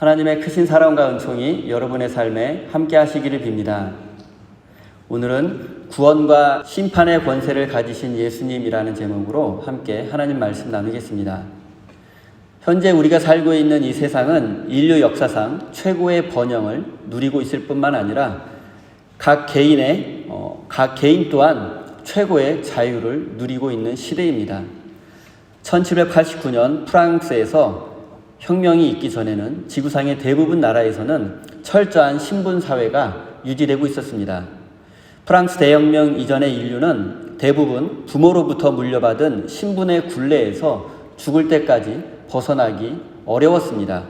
하나님의 크신 사랑과 은총이 여러분의 삶에 함께 하시기를 빕니다. 오늘은 구원과 심판의 권세를 가지신 예수님이라는 제목으로 함께 하나님 말씀 나누겠습니다. 현재 우리가 살고 있는 이 세상은 인류 역사상 최고의 번영을 누리고 있을 뿐만 아니라 각 개인의 어, 각 개인 또한 최고의 자유를 누리고 있는 시대입니다. 1789년 프랑스에서 혁명이 있기 전에는 지구상의 대부분 나라에서는 철저한 신분 사회가 유지되고 있었습니다. 프랑스 대혁명 이전의 인류는 대부분 부모로부터 물려받은 신분의 굴레에서 죽을 때까지 벗어나기 어려웠습니다.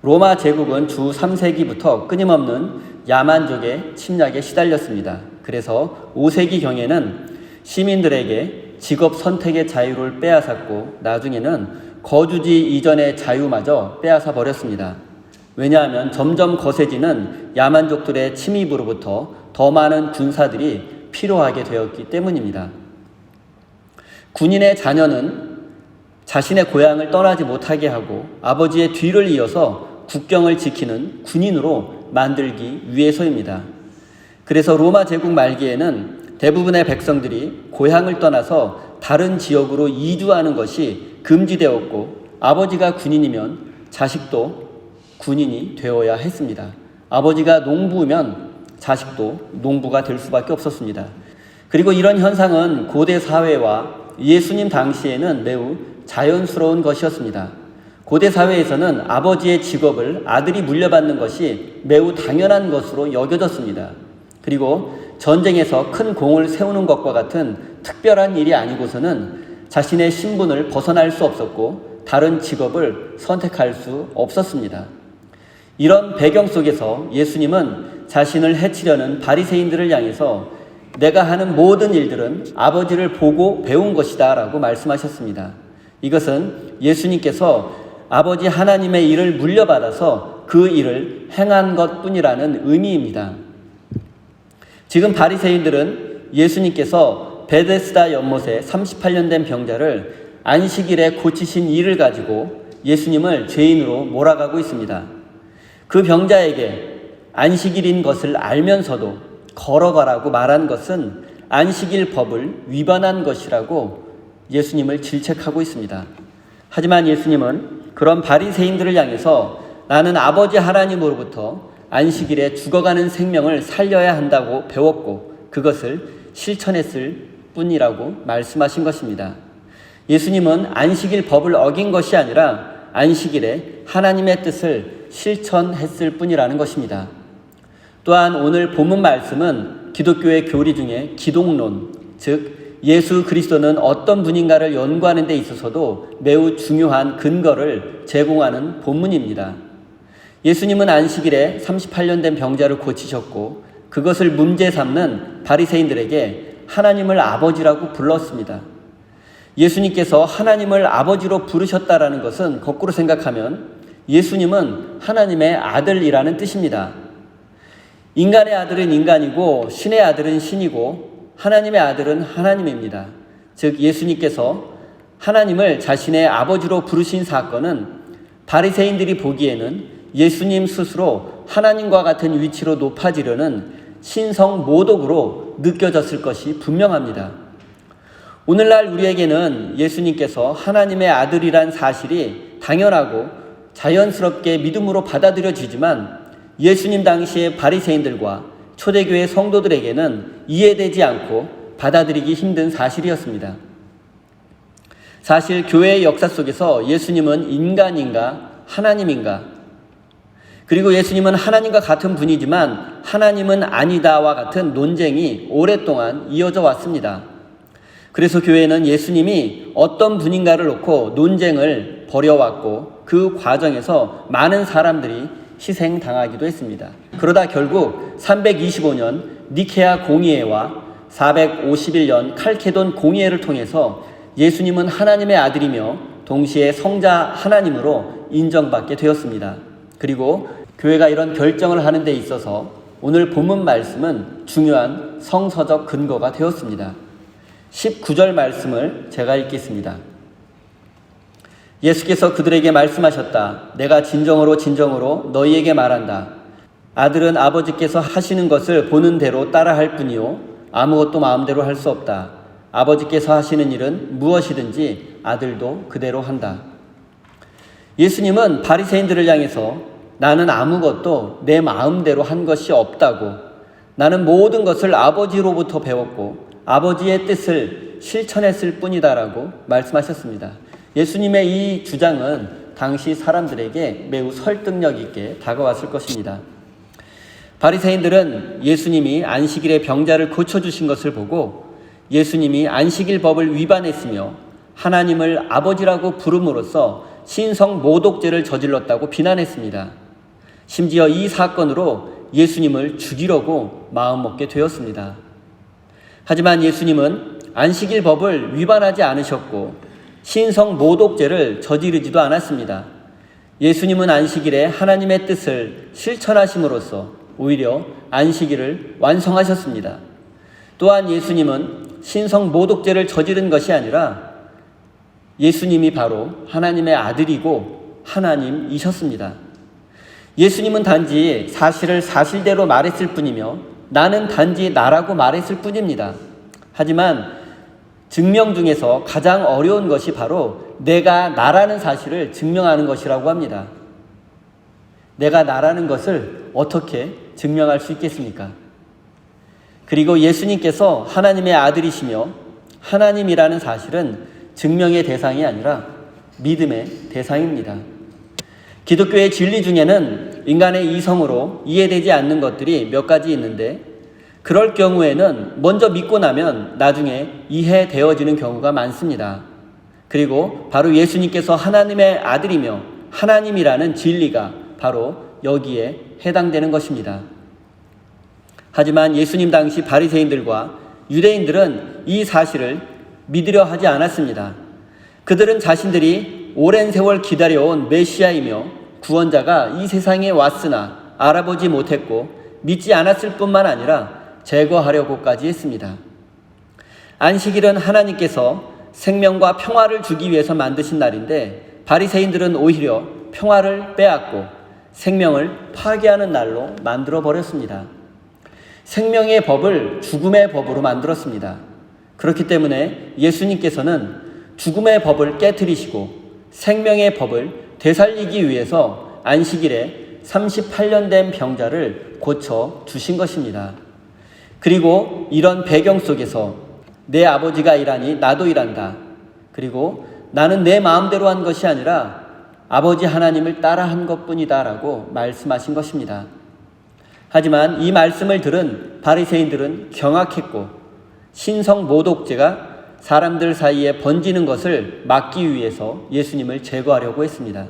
로마 제국은 주 3세기부터 끊임없는 야만족의 침략에 시달렸습니다. 그래서 5세기경에는 시민들에게 직업 선택의 자유를 빼앗았고 나중에는 거주지 이전의 자유마저 빼앗아 버렸습니다. 왜냐하면 점점 거세지는 야만족들의 침입으로부터 더 많은 군사들이 필요하게 되었기 때문입니다. 군인의 자녀는 자신의 고향을 떠나지 못하게 하고 아버지의 뒤를 이어서 국경을 지키는 군인으로 만들기 위해서입니다. 그래서 로마 제국 말기에는 대부분의 백성들이 고향을 떠나서 다른 지역으로 이주하는 것이 금지되었고 아버지가 군인이면 자식도 군인이 되어야 했습니다. 아버지가 농부면 자식도 농부가 될 수밖에 없었습니다. 그리고 이런 현상은 고대 사회와 예수님 당시에는 매우 자연스러운 것이었습니다. 고대 사회에서는 아버지의 직업을 아들이 물려받는 것이 매우 당연한 것으로 여겨졌습니다. 그리고 전쟁에서 큰 공을 세우는 것과 같은 특별한 일이 아니고서는 자신의 신분을 벗어날 수 없었고 다른 직업을 선택할 수 없었습니다. 이런 배경 속에서 예수님은 자신을 해치려는 바리새인들을 향해서 내가 하는 모든 일들은 아버지를 보고 배운 것이다 라고 말씀하셨습니다. 이것은 예수님께서 아버지 하나님의 일을 물려받아서 그 일을 행한 것 뿐이라는 의미입니다. 지금 바리새인들은 예수님께서 베데스다 연못에 38년 된 병자를 안식일에 고치신 일을 가지고 예수님을 죄인으로 몰아가고 있습니다. 그 병자에게 안식일인 것을 알면서도 걸어가라고 말한 것은 안식일 법을 위반한 것이라고 예수님을 질책하고 있습니다. 하지만 예수님은 그런 바리새인들을 향해서 나는 아버지 하나님으로부터 안식일에 죽어가는 생명을 살려야 한다고 배웠고 그것을 실천했을 뿐이라고 말씀하신 것입니다. 예수님은 안식일 법을 어긴 것이 아니라 안식일에 하나님의 뜻을 실천했을 뿐이라는 것입니다. 또한 오늘 본문 말씀은 기독교의 교리 중에 기독론, 즉 예수 그리스도는 어떤 분인가를 연구하는 데 있어서도 매우 중요한 근거를 제공하는 본문입니다. 예수님은 안식일에 38년 된 병자를 고치셨고 그것을 문제 삼는 바리새인들에게 하나님을 아버지라고 불렀습니다. 예수님께서 하나님을 아버지로 부르셨다라는 것은 거꾸로 생각하면 예수님은 하나님의 아들이라는 뜻입니다. 인간의 아들은 인간이고 신의 아들은 신이고 하나님의 아들은 하나님입니다. 즉 예수님께서 하나님을 자신의 아버지로 부르신 사건은 바리새인들이 보기에는 예수님 스스로 하나님과 같은 위치로 높아지려는 신성 모독으로 느껴졌을 것이 분명합니다. 오늘날 우리에게는 예수님께서 하나님의 아들이란 사실이 당연하고 자연스럽게 믿음으로 받아들여지지만 예수님 당시의 바리새인들과 초대교회 성도들에게는 이해되지 않고 받아들이기 힘든 사실이었습니다. 사실 교회의 역사 속에서 예수님은 인간인가 하나님인가 그리고 예수님은 하나님과 같은 분이지만 하나님은 아니다와 같은 논쟁이 오랫동안 이어져 왔습니다. 그래서 교회는 예수님이 어떤 분인가를 놓고 논쟁을 벌여왔고 그 과정에서 많은 사람들이 희생당하기도 했습니다. 그러다 결국 325년 니케아 공의회와 451년 칼케돈 공의회를 통해서 예수님은 하나님의 아들이며 동시에 성자 하나님으로 인정받게 되었습니다. 그리고 교회가 이런 결정을 하는 데 있어서 오늘 본문 말씀은 중요한 성서적 근거가 되었습니다. 19절 말씀을 제가 읽겠습니다. 예수께서 그들에게 말씀하셨다. 내가 진정으로 진정으로 너희에게 말한다. 아들은 아버지께서 하시는 것을 보는 대로 따라할 뿐이요 아무것도 마음대로 할 수 없다. 아버지께서 하시는 일은 무엇이든지 아들도 그대로 한다. 예수님은 바리새인들을 향해서 나는 아무것도 내 마음대로 한 것이 없다고 나는 모든 것을 아버지로부터 배웠고 아버지의 뜻을 실천했을 뿐이다라고 말씀하셨습니다. 예수님의 이 주장은 당시 사람들에게 매우 설득력 있게 다가왔을 것입니다. 바리새인들은 예수님이 안식일에 병자를 고쳐 주신 것을 보고 예수님이 안식일 법을 위반했으며 하나님을 아버지라고 부름으로써 신성 모독죄를 저질렀다고 비난했습니다. 심지어 이 사건으로 예수님을 죽이려고 마음먹게 되었습니다. 하지만 예수님은 안식일 법을 위반하지 않으셨고 신성 모독죄를 저지르지도 않았습니다. 예수님은 안식일에 하나님의 뜻을 실천하심으로써 오히려 안식일을 완성하셨습니다. 또한 예수님은 신성 모독죄를 저지른 것이 아니라 예수님이 바로 하나님의 아들이고 하나님이셨습니다. 예수님은 단지 사실을 사실대로 말했을 뿐이며 나는 단지 나라고 말했을 뿐입니다. 하지만 증명 중에서 가장 어려운 것이 바로 내가 나라는 사실을 증명하는 것이라고 합니다. 내가 나라는 것을 어떻게 증명할 수 있겠습니까? 그리고 예수님께서 하나님의 아들이시며 하나님이라는 사실은 증명의 대상이 아니라 믿음의 대상입니다. 기독교의 진리 중에는 인간의 이성으로 이해되지 않는 것들이 몇 가지 있는데 그럴 경우에는 먼저 믿고 나면 나중에 이해되어지는 경우가 많습니다. 그리고 바로 예수님께서 하나님의 아들이며 하나님이라는 진리가 바로 여기에 해당되는 것입니다. 하지만 예수님 당시 바리새인들과 유대인들은 이 사실을 믿으려 하지 않았습니다. 그들은 자신들이 오랜 세월 기다려온 메시아이며 구원자가 이 세상에 왔으나 알아보지 못했고 믿지 않았을 뿐만 아니라 제거하려고까지 했습니다. 안식일은 하나님께서 생명과 평화를 주기 위해서 만드신 날인데 바리새인들은 오히려 평화를 빼앗고 생명을 파괴하는 날로 만들어 버렸습니다. 생명의 법을 죽음의 법으로 만들었습니다. 그렇기 때문에 예수님께서는 죽음의 법을 깨뜨리시고 생명의 법을 되살리기 위해서 안식일에 38년 된 병자를 고쳐 주신 것입니다. 그리고 이런 배경 속에서 내 아버지가 일하니 나도 일한다. 그리고 나는 내 마음대로 한 것이 아니라 아버지 하나님을 따라 한 것 뿐이다 라고 말씀하신 것입니다. 하지만 이 말씀을 들은 바리새인들은 경악했고 신성 모독죄가 사람들 사이에 번지는 것을 막기 위해서 예수님을 제거하려고 했습니다.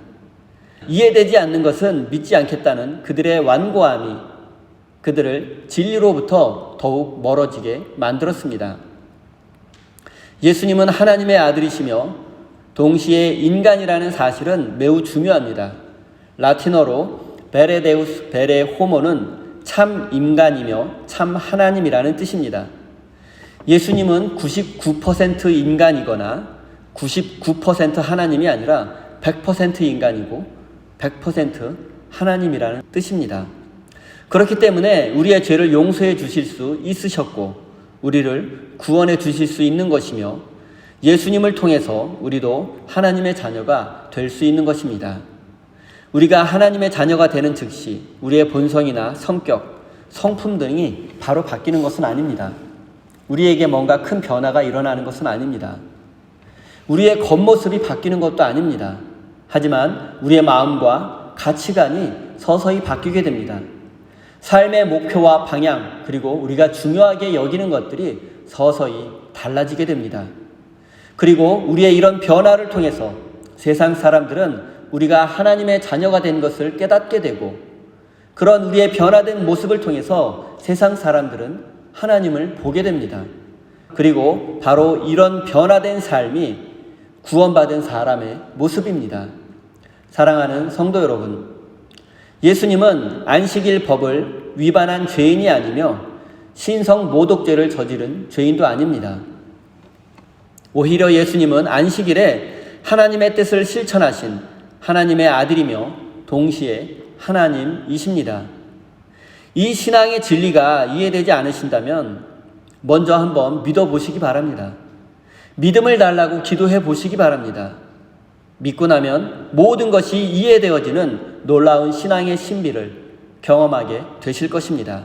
이해되지 않는 것은 믿지 않겠다는 그들의 완고함이 그들을 진리로부터 더욱 멀어지게 만들었습니다. 예수님은 하나님의 아들이시며 동시에 인간이라는 사실은 매우 중요합니다. 라틴어로 베레데우스 베레 호모는 참 인간이며 참 하나님이라는 뜻입니다. 예수님은 99% 인간이거나 99% 하나님이 아니라 100% 인간이고 100% 하나님이라는 뜻입니다. 그렇기 때문에 우리의 죄를 용서해 주실 수 있으셨고 우리를 구원해 주실 수 있는 것이며 예수님을 통해서 우리도 하나님의 자녀가 될 수 있는 것입니다. 우리가 하나님의 자녀가 되는 즉시 우리의 본성이나 성격, 성품 등이 바로 바뀌는 것은 아닙니다. 우리에게 뭔가 큰 변화가 일어나는 것은 아닙니다. 우리의 겉모습이 바뀌는 것도 아닙니다. 하지만 우리의 마음과 가치관이 서서히 바뀌게 됩니다. 삶의 목표와 방향, 그리고 우리가 중요하게 여기는 것들이 서서히 달라지게 됩니다. 그리고 우리의 이런 변화를 통해서 세상 사람들은 우리가 하나님의 자녀가 된 것을 깨닫게 되고 그런 우리의 변화된 모습을 통해서 세상 사람들은 하나님을 보게 됩니다. 그리고 바로 이런 변화된 삶이 구원받은 사람의 모습입니다. 사랑하는 성도 여러분, 예수님은 안식일 법을 위반한 죄인이 아니며 신성 모독죄를 저지른 죄인도 아닙니다. 오히려 예수님은 안식일에 하나님의 뜻을 실천하신 하나님의 아들이며 동시에 하나님이십니다. 이 신앙의 진리가 이해되지 않으신다면 먼저 한번 믿어보시기 바랍니다. 믿음을 달라고 기도해 보시기 바랍니다. 믿고 나면 모든 것이 이해되어지는 놀라운 신앙의 신비를 경험하게 되실 것입니다.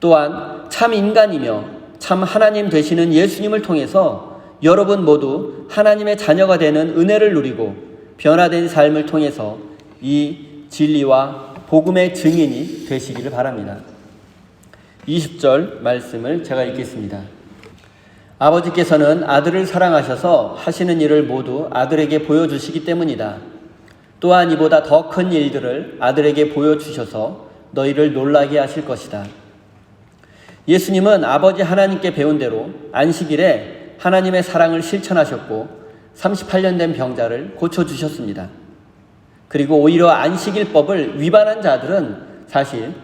또한 참 인간이며 참 하나님 되시는 예수님을 통해서 여러분 모두 하나님의 자녀가 되는 은혜를 누리고 변화된 삶을 통해서 이 진리와 복음의 증인이 되시기를 바랍니다. 20절 말씀을 제가 읽겠습니다. 아버지께서는 아들을 사랑하셔서 하시는 일을 모두 아들에게 보여주시기 때문이다. 또한 이보다 더 큰 일들을 아들에게 보여주셔서 너희를 놀라게 하실 것이다. 예수님은 아버지 하나님께 배운 대로 안식일에 하나님의 사랑을 실천하셨고 38년 된 병자를 고쳐주셨습니다. 그리고 오히려 안식일법을 위반한 자들은 사실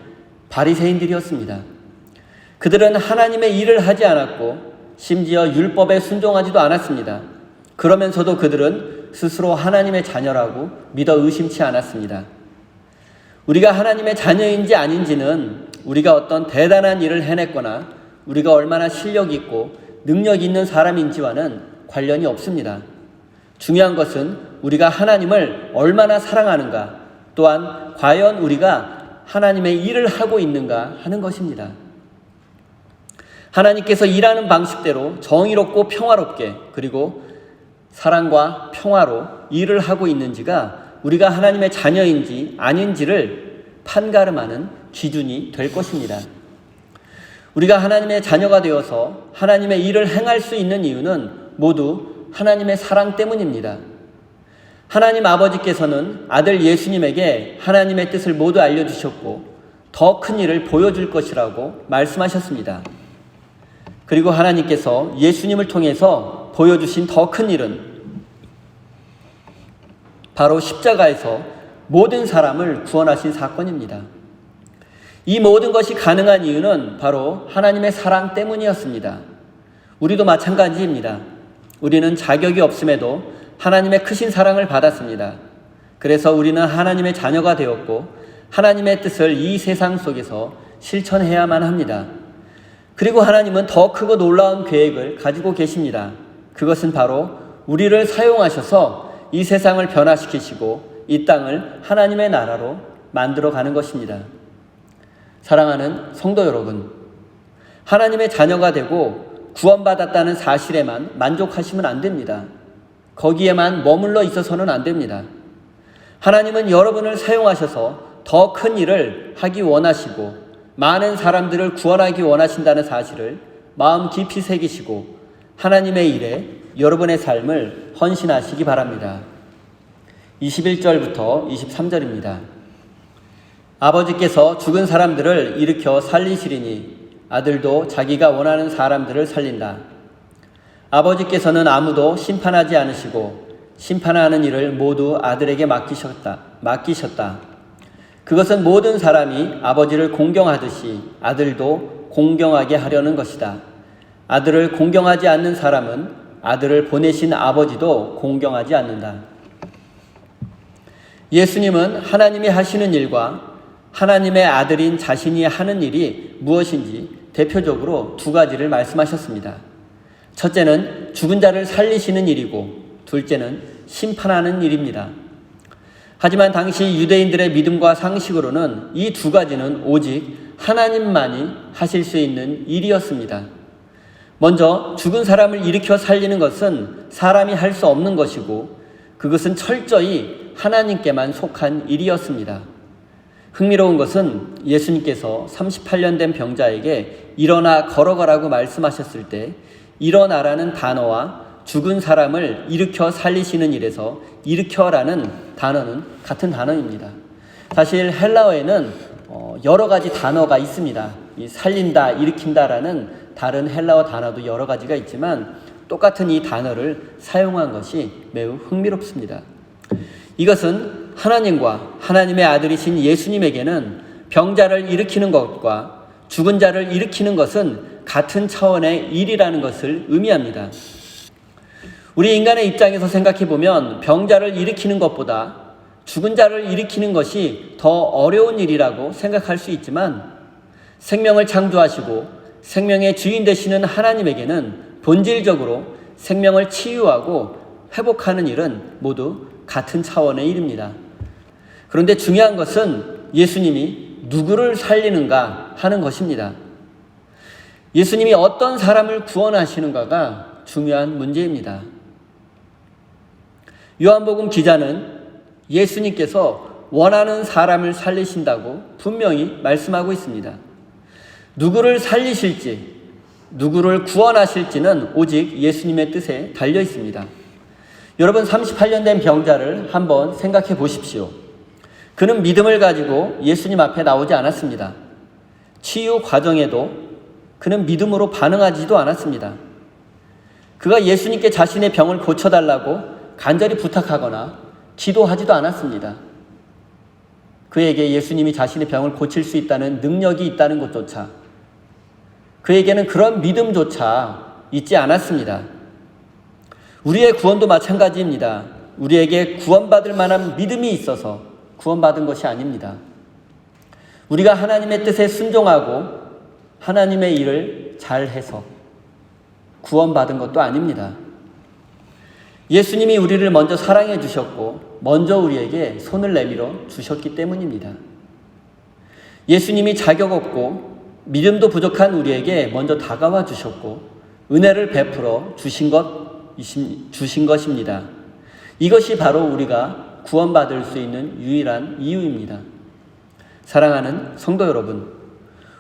바리새인들이었습니다. 그들은 하나님의 일을 하지 않았고 심지어 율법에 순종하지도 않았습니다. 그러면서도 그들은 스스로 하나님의 자녀라고 믿어 의심치 않았습니다. 우리가 하나님의 자녀인지 아닌지는 우리가 어떤 대단한 일을 해냈거나 우리가 얼마나 실력 있고 능력 있는 사람인지와는 관련이 없습니다. 중요한 것은 우리가 하나님을 얼마나 사랑하는가 또한 과연 우리가 하나님의 일을 하고 있는가 하는 것입니다. 하나님께서 일하는 방식대로 정의롭고 평화롭게 그리고 사랑과 평화로 일을 하고 있는지가 우리가 하나님의 자녀인지 아닌지를 판가름하는 기준이 될 것입니다. 우리가 하나님의 자녀가 되어서 하나님의 일을 행할 수 있는 이유는 모두 하나님의 사랑 때문입니다. 하나님 아버지께서는 아들 예수님에게 하나님의 뜻을 모두 알려주셨고 더 큰 일을 보여줄 것이라고 말씀하셨습니다. 그리고 하나님께서 예수님을 통해서 보여주신 더 큰 일은 바로 십자가에서 모든 사람을 구원하신 사건입니다. 이 모든 것이 가능한 이유는 바로 하나님의 사랑 때문이었습니다. 우리도 마찬가지입니다. 우리는 자격이 없음에도 하나님의 크신 사랑을 받았습니다. 그래서 우리는 하나님의 자녀가 되었고 하나님의 뜻을 이 세상 속에서 실천해야만 합니다. 그리고 하나님은 더 크고 놀라운 계획을 가지고 계십니다. 그것은 바로 우리를 사용하셔서 이 세상을 변화시키시고 이 땅을 하나님의 나라로 만들어 가는 것입니다. 사랑하는 성도 여러분, 하나님의 자녀가 되고 구원받았다는 사실에만 만족하시면 안 됩니다. 거기에만 머물러 있어서는 안 됩니다. 하나님은 여러분을 사용하셔서 더 큰 일을 하기 원하시고 많은 사람들을 구원하기 원하신다는 사실을 마음 깊이 새기시고 하나님의 일에 여러분의 삶을 헌신하시기 바랍니다. 21절부터 23절입니다. 아버지께서 죽은 사람들을 일으켜 살리시리니 아들도 자기가 원하는 사람들을 살린다. 아버지께서는 아무도 심판하지 않으시고 심판하는 일을 모두 아들에게 맡기셨다. 맡기셨다. 그것은 모든 사람이 아버지를 공경하듯이 아들도 공경하게 하려는 것이다. 아들을 공경하지 않는 사람은 아들을 보내신 아버지도 공경하지 않는다. 예수님은 하나님이 하시는 일과 하나님의 아들인 자신이 하는 일이 무엇인지 대표적으로 두 가지를 말씀하셨습니다. 첫째는 죽은 자를 살리시는 일이고, 둘째는 심판하는 일입니다. 하지만 당시 유대인들의 믿음과 상식으로는 이 두 가지는 오직 하나님만이 하실 수 있는 일이었습니다. 먼저 죽은 사람을 일으켜 살리는 것은 사람이 할 수 없는 것이고 그것은 철저히 하나님께만 속한 일이었습니다. 흥미로운 것은 예수님께서 38년 된 병자에게 일어나 걸어가라고 말씀하셨을 때 일어나라는 단어와 죽은 사람을 일으켜 살리시는 일에서 일으켜라는 단어는 같은 단어입니다. 사실 헬라어에는 어, 여러 가지 단어가 있습니다. 살린다, 일으킨다라는 다른 헬라어 단어도 여러 가지가 있지만 똑같은 이 단어를 사용한 것이 매우 흥미롭습니다. 이것은 하나님과 하나님의 아들이신 예수님에게는 병자를 일으키는 것과 죽은 자를 일으키는 것은 같은 차원의 일이라는 것을 의미합니다. 우리 인간의 입장에서 생각해 보면 병자를 일으키는 것보다 죽은 자를 일으키는 것이 더 어려운 일이라고 생각할 수 있지만 생명을 창조하시고 생명의 주인 되시는 하나님에게는 본질적으로 생명을 치유하고 회복하는 일은 모두 같은 차원의 일입니다. 그런데 중요한 것은 예수님이 누구를 살리는가 하는 것입니다. 예수님이 어떤 사람을 구원하시는가가 중요한 문제입니다. 요한복음 기자는 예수님께서 원하는 사람을 살리신다고 분명히 말씀하고 있습니다. 누구를 살리실지, 누구를 구원하실지는 오직 예수님의 뜻에 달려 있습니다. 여러분 38년 된 병자를 한번 생각해 보십시오. 그는 믿음을 가지고 예수님 앞에 나오지 않았습니다. 치유 과정에도 그는 믿음으로 반응하지도 않았습니다. 그가 예수님께 자신의 병을 고쳐달라고 간절히 부탁하거나 기도하지도 않았습니다. 그에게 예수님이 자신의 병을 고칠 수 있다는 능력이 있다는 것조차 그에게는 그런 믿음조차 있지 않았습니다. 우리의 구원도 마찬가지입니다. 우리에게 구원받을 만한 믿음이 있어서 구원받은 것이 아닙니다. 우리가 하나님의 뜻에 순종하고 하나님의 일을 잘해서 구원받은 것도 아닙니다. 예수님이 우리를 먼저 사랑해 주셨고, 먼저 우리에게 손을 내밀어 주셨기 때문입니다. 예수님이 자격 없고, 믿음도 부족한 우리에게 먼저 다가와 주셨고, 은혜를 베풀어 주신 것, 주신 것입니다. 이것이 바로 우리가 구원받을 수 있는 유일한 이유입니다. 사랑하는 성도 여러분,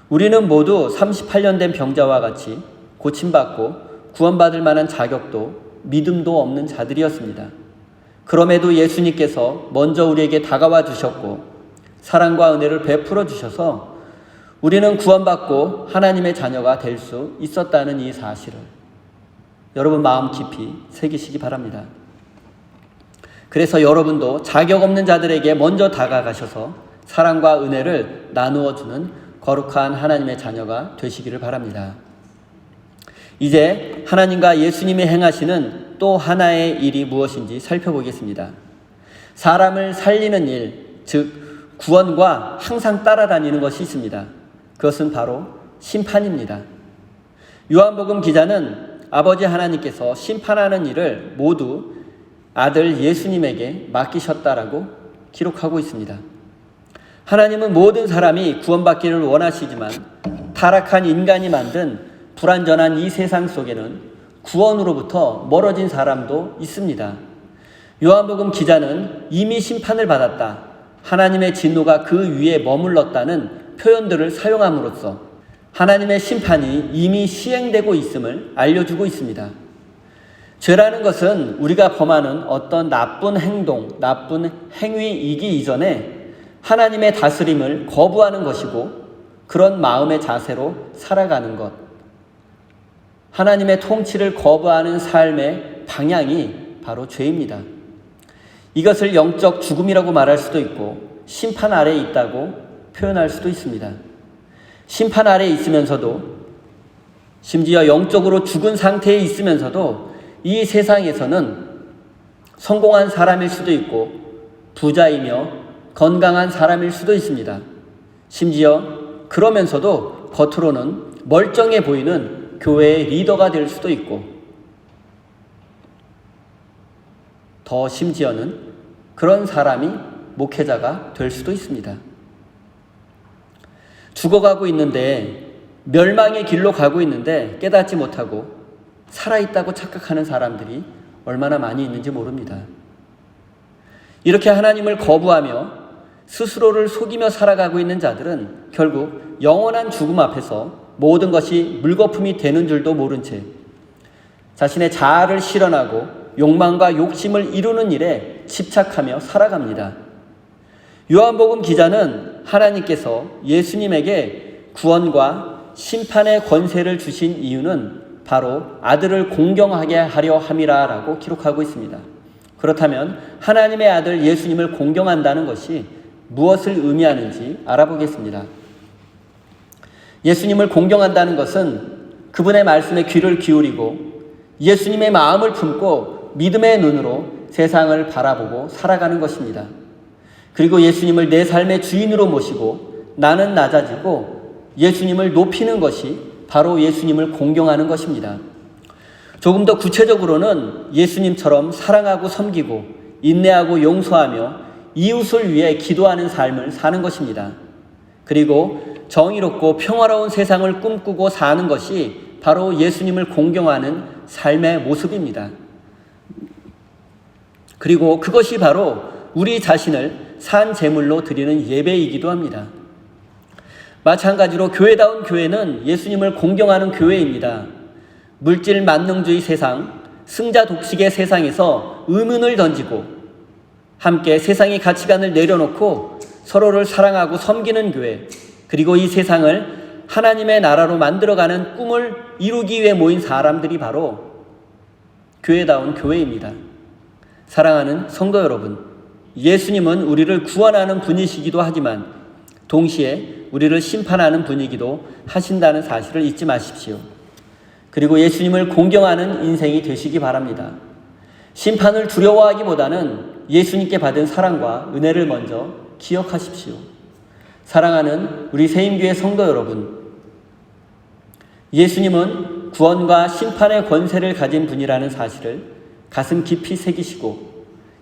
우리는 모두 38년 된 병자와 같이 고침받고 구원받을 만한 자격도 믿음도 없는 자들이었습니다. 그럼에도 예수님께서 먼저 우리에게 다가와 주셨고 사랑과 은혜를 베풀어 주셔서 우리는 구원받고 하나님의 자녀가 될 수 있었다는 이 사실을 여러분 마음 깊이 새기시기 바랍니다. 그래서 여러분도 자격 없는 자들에게 먼저 다가가셔서 사랑과 은혜를 나누어 주는 거룩한 하나님의 자녀가 되시기를 바랍니다. 이제 하나님과 예수님이 행하시는 또 하나의 일이 무엇인지 살펴보겠습니다. 사람을 살리는 일, 즉, 구원과 항상 따라다니는 것이 있습니다. 그것은 바로 심판입니다. 요한복음 기자는 아버지 하나님께서 심판하는 일을 모두 아들 예수님에게 맡기셨다라고 기록하고 있습니다. 하나님은 모든 사람이 구원받기를 원하시지만 타락한 인간이 만든 불완전한 이 세상 속에는 구원으로부터 멀어진 사람도 있습니다. 요한복음 기자는 이미 심판을 받았다. 하나님의 진노가 그 위에 머물렀다는 표현들을 사용함으로써 하나님의 심판이 이미 시행되고 있음을 알려주고 있습니다. 죄라는 것은 우리가 범하는 어떤 나쁜 행동, 나쁜 행위이기 이전에 하나님의 다스림을 거부하는 것이고 그런 마음의 자세로 살아가는 것. 하나님의 통치를 거부하는 삶의 방향이 바로 죄입니다. 이것을 영적 죽음이라고 말할 수도 있고 심판 아래에 있다고 표현할 수도 있습니다. 심판 아래에 있으면서도 심지어 영적으로 죽은 상태에 있으면서도 이 세상에서는 성공한 사람일 수도 있고 부자이며 건강한 사람일 수도 있습니다. 심지어 그러면서도 겉으로는 멀쩡해 보이는 교회의 리더가 될 수도 있고 더 심지어는 그런 사람이 목회자가 될 수도 있습니다. 죽어가고 있는데 멸망의 길로 가고 있는데 깨닫지 못하고 살아있다고 착각하는 사람들이 얼마나 많이 있는지 모릅니다. 이렇게 하나님을 거부하며 스스로를 속이며 살아가고 있는 자들은 결국 영원한 죽음 앞에서 모든 것이 물거품이 되는 줄도 모른 채 자신의 자아를 실현하고 욕망과 욕심을 이루는 일에 집착하며 살아갑니다. 요한복음 기자는 하나님께서 예수님에게 구원과 심판의 권세를 주신 이유는 바로 아들을 공경하게 하려 함이라 라고 기록하고 있습니다. 그렇다면 하나님의 아들 예수님을 공경한다는 것이 무엇을 의미하는지 알아보겠습니다. 예수님을 공경한다는 것은 그분의 말씀에 귀를 기울이고 예수님의 마음을 품고 믿음의 눈으로 세상을 바라보고 살아가는 것입니다. 그리고 예수님을 내 삶의 주인으로 모시고 나는 낮아지고 예수님을 높이는 것이 바로 예수님을 공경하는 것입니다. 조금 더 구체적으로는 예수님처럼 사랑하고 섬기고 인내하고 용서하며 이웃을 위해 기도하는 삶을 사는 것입니다. 그리고 정의롭고 평화로운 세상을 꿈꾸고 사는 것이 바로 예수님을 공경하는 삶의 모습입니다. 그리고 그것이 바로 우리 자신을 산 제물로 드리는 예배이기도 합니다. 마찬가지로 교회다운 교회는 예수님을 공경하는 교회입니다. 물질 만능주의 세상, 승자 독식의 세상에서 의문을 던지고 함께 세상의 가치관을 내려놓고 서로를 사랑하고 섬기는 교회, 그리고 이 세상을 하나님의 나라로 만들어가는 꿈을 이루기 위해 모인 사람들이 바로 교회다운 교회입니다. 사랑하는 성도 여러분, 예수님은 우리를 구원하는 분이시기도 하지만 동시에 우리를 심판하는 분이기도 하신다는 사실을 잊지 마십시오. 그리고 예수님을 공경하는 인생이 되시기 바랍니다. 심판을 두려워하기보다는 예수님께 받은 사랑과 은혜를 먼저 기억하십시오. 사랑하는 우리 세임교회 성도 여러분, 예수님은 구원과 심판의 권세를 가진 분이라는 사실을 가슴 깊이 새기시고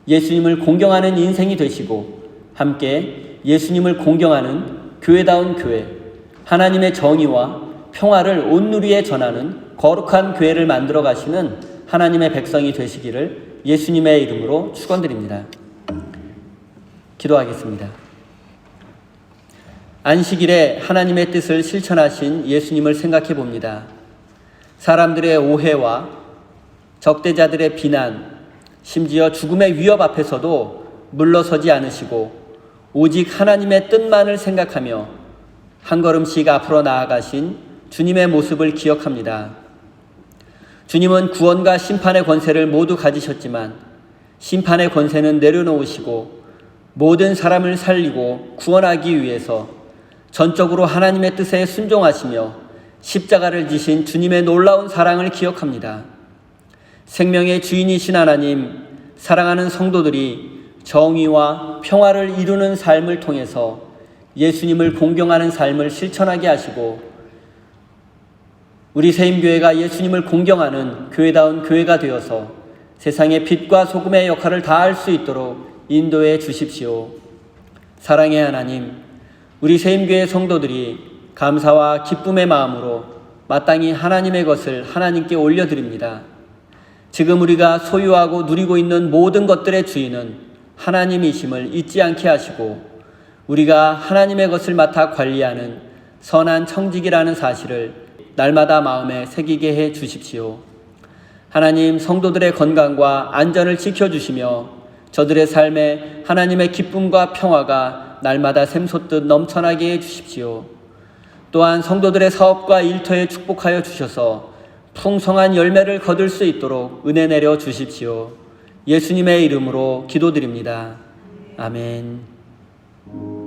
예수님을 공경하는 인생이 되시고 함께 예수님을 공경하는 교회다운 교회, 하나님의 정의와 평화를 온누리에 전하는 거룩한 교회를 만들어 가시는 하나님의 백성이 되시기를 예수님의 이름으로 축원드립니다. 기도하겠습니다. 안식일에 하나님의 뜻을 실천하신 예수님을 생각해 봅니다. 사람들의 오해와 적대자들의 비난, 심지어 죽음의 위협 앞에서도 물러서지 않으시고 오직 하나님의 뜻만을 생각하며 한 걸음씩 앞으로 나아가신 주님의 모습을 기억합니다. 주님은 구원과 심판의 권세를 모두 가지셨지만 심판의 권세는 내려놓으시고 모든 사람을 살리고 구원하기 위해서 전적으로 하나님의 뜻에 순종하시며 십자가를 지신 주님의 놀라운 사랑을 기억합니다. 생명의 주인이신 하나님, 사랑하는 성도들이 정의와 평화를 이루는 삶을 통해서 예수님을 공경하는 삶을 실천하게 하시고 우리 세임교회가 예수님을 공경하는 교회다운 교회가 되어서 세상의 빛과 소금의 역할을 다할 수 있도록 인도해 주십시오. 사랑의 하나님, 우리 세임교회 성도들이 감사와 기쁨의 마음으로 마땅히 하나님의 것을 하나님께 올려드립니다. 지금 우리가 소유하고 누리고 있는 모든 것들의 주인은 하나님이심을 잊지 않게 하시고 우리가 하나님의 것을 맡아 관리하는 선한 청직이라는 사실을 날마다 마음에 새기게 해 주십시오. 하나님 성도들의 건강과 안전을 지켜주시며 저들의 삶에 하나님의 기쁨과 평화가 날마다 샘솟듯 넘쳐나게 해 주십시오. 또한 성도들의 사업과 일터에 축복하여 주셔서 풍성한 열매를 거둘 수 있도록 은혜 내려 주십시오. 예수님의 이름으로 기도드립니다. 아멘.